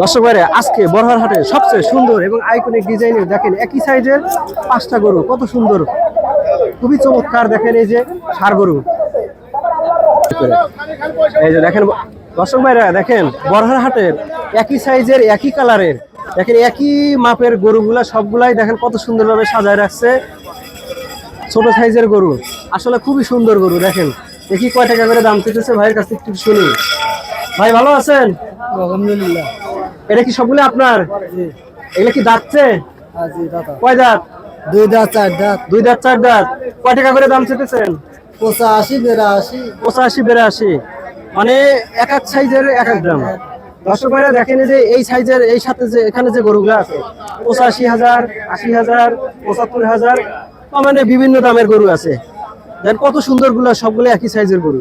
দর্শক ভাইরা, আজকে বড়হার হাটে সবচেয়ে সুন্দর এবং আইকনিক ডিজাইনের দেখেন, একই সাইজের পাঁচটা গরু, কত সুন্দর। খুবই চমৎকার দেখেন এই যে ষাড় গরু। এই যে দেখেন, দর্শক ভাইরা, দেখেন বড়হার হাটের একই সাইজের একই কালারের দেখেন, একই মাপের গরুগুলা সবগুলাই দেখেন কত সুন্দরভাবে সাজায় রাখছে। ছোট সাইজের গরু, আসলে খুবই সুন্দর গরু, দেখেন। দেখি কয় টাকা করে দাম চেয়েছে ভাইয়ের কাছে একটু শুনি। ভাই, ভালো আছেন? আলহামদুলিল্লাহ। এটা কি সবগুলো আপনার? এগুলো কি দাঁতছে কয় দাঁত? দুই দাঁত চার দাঁত। দুই দাঁত চার দাঁত। কয় টাকা করে দাম চেতেছেন পঁচাশি বেড়াশি পঁচাশি বেরাশি। মানে এক এক সাইজের এক এক দাম। দর্শক ভাইরা দেখেন যে এই সাইজের এই সাথে যে এখানে যে গরুগুলো আছে পঁচাশি হাজার আশি হাজার পঁচাত্তর হাজার মানে বিভিন্ন দামের গরু আছে। দেখেন কত সুন্দরগুলো সবগুলো একই সাইজের গরু।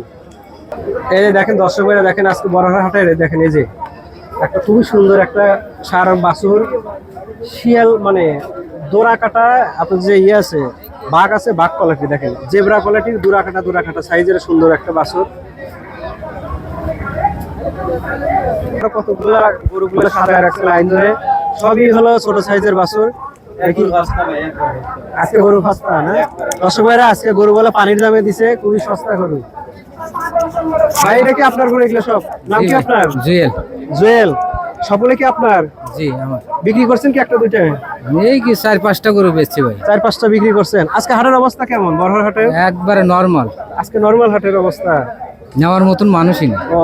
এই দেখেন দর্শক ভাইরা দেখেন আজকে বড়হার হাটে দেখেন এই যে। একটা খুবই সুন্দর একটা সার বাছুর। শিয়াল মানে দোরা কাটা, আপনার যে ইয়ে আছে, বাঘ আছে, বাঘ কোয়ালিটি দেখেন। জেব্রা কোয়ালিটির দোরা কাটা দোরা কাটা, সাইজের সুন্দর একটা বাছুর। কতগুলা গরুগুলো লাইন ধরে, সবই হলো ছোট সাইজের বাছুর। আজকে গরু সস্তা না? দর্শক ভাইরা, আজকে পানির দামে দিছে, খুবই সস্তা গরু। ভাই এটা কি আপনার গরু এগুলো সব? নাম কি আপনার? জুয়েল। জুয়েল। সবগুলো কি আপনার? জি আমার। বিক্রি করছেন কি একটা দুইটা? এই কি চার পাঁচটা গরু বেচছি ভাই। চার পাঁচটা বিক্রি করছেন। আজকে হাটের অবস্থা কেমন? বড়হার হাটে? একবারে নর্মাল আজকে নর্মাল হাটের অবস্থা। নেওয়ার মতন মানুষই না ও।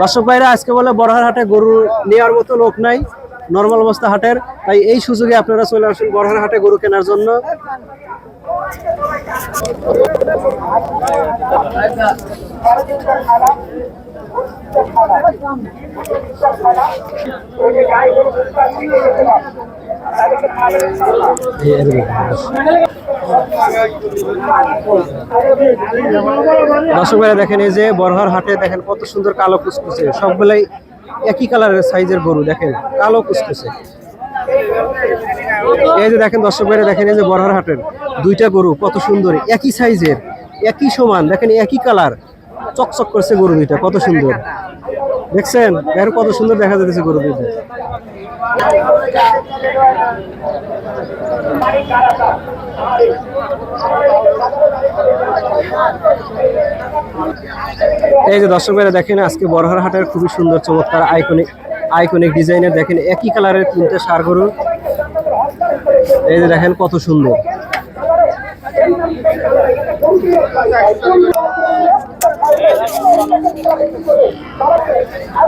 দর্শক ভাইরা আজকে বলে বড়হার হাটে গরু নেওয়ার মতো লোক নাই। নর্মাল অবস্থা হাটের। তাই এই সুযোগে আপনারা চলে আসুন বড়হার হাটে গরু কেনার জন্য। দর্শক দেখেন এই যে বড়হার হাটে দেখেন কত সুন্দর কালো কুচকুচে সবগুলাই একই কালারের সাইজের গরু, দেখেন, কালো কুচকুচে এই যে দেখেন দর্শক দেখেন এই যে বরহার হাটের দুইটা গরু, কত সুন্দর। একই সাইজের, একই সমান, দেখেন একই কালার। চকচক করছে গরু দুইটা, কত সুন্দর। দেখছেন? দেখেন কত সুন্দর দেখা যাচ্ছে গরু দুইটা। এই যে দর্শক ভাইরা দেখেন, আজকে বড়হার হাটের খুবই সুন্দর, চমৎকার আইকনিক আইকনিক ডিজাইনের দেখেন, একই কালারের তিনটে সার গরু। এই যে দেখেন কত সুন্দর।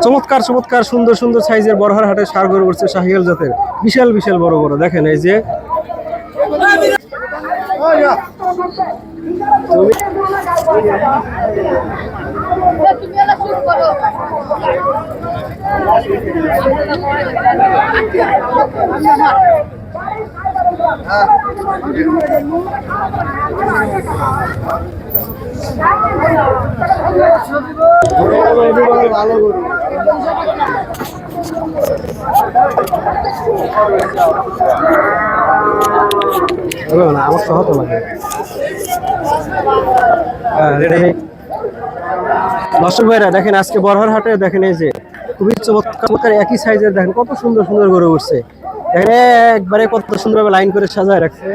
চমৎকার চমৎকার, সুন্দর সুন্দর সাইজের বড়হার হাটের সার গরু উঠছে শাহিয়াল জাতের। বিশাল বিশাল বড় বড় দেখেন এই যে আমার সহজ লাগে হ্যাঁ, ready? দর্শক ভাইরা দেখেন আজকে বড়হার হাটে দেখেন এই যে খুবই চমৎকার একই সাইজের দেখেন কত সুন্দর সুন্দর গরু উঠছে দেখেন একবারে কত সুন্দরভাবে লাইন করে সাজায় রাখছে।